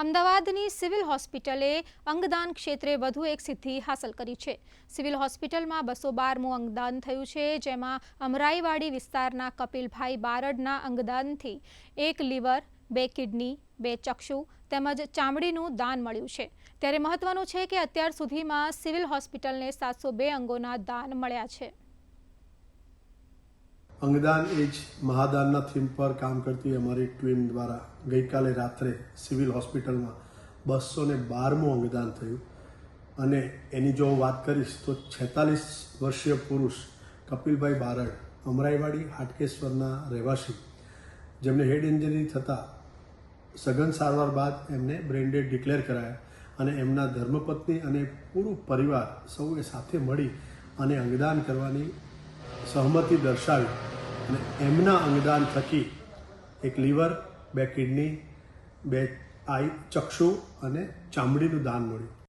અમદાવાદની સિવિલ હોસ્પિટલે અંગદાન ક્ષેત્રે વધુ એક સિદ્ધિ હાંસલ કરી છે. સિવિલ હોસ્પિટલમાં બસો બારમું અંગદાન થયું છે, જેમાં અમરાઈવાડી વિસ્તારના કપિલભાઈ બારડના અંગદાનથી એક લીવર, બે કિડની, બે ચક્ષુ તેમજ ચામડીનું દાન મળ્યું છે. ત્યારે મહત્વનું છે કે અત્યાર સુધીમાં સિવિલ હોસ્પિટલને સાતસો બે અંગોના દાન મળ્યા છે. અંગદાન એ જ મહાદાનના થીમ પર કામ કરતી અમારી ટ્વીન દ્વારા ગઈકાલે રાત્રે સિવિલ હોસ્પિટલમાં બસો ને બારમું અંગદાન થયું. અને એની જો હું વાત કરીશ તો છેતાલીસ વર્ષીય પુરુષ કપિલભાઈ બારડ, અમરાઈવાડી, હાટકેશ્વરના રહેવાસી, જેમને હેડ ઇન્જરી થતાં સઘન સારવાર બાદ એમને બ્રેન્ડેડ ડિક્લેર કરાયા અને એમના ધર્મપત્ની અને પૂરું પરિવાર સૌએ સાથે મળી અને અંગદાન કરવાની સહમતિ દર્શાવી. અને એમના અંગદાન થકી એક લીવર, બે કિડની, બે આઈ ચક્ષુ અને ચામડીનું દાન મળ્યું.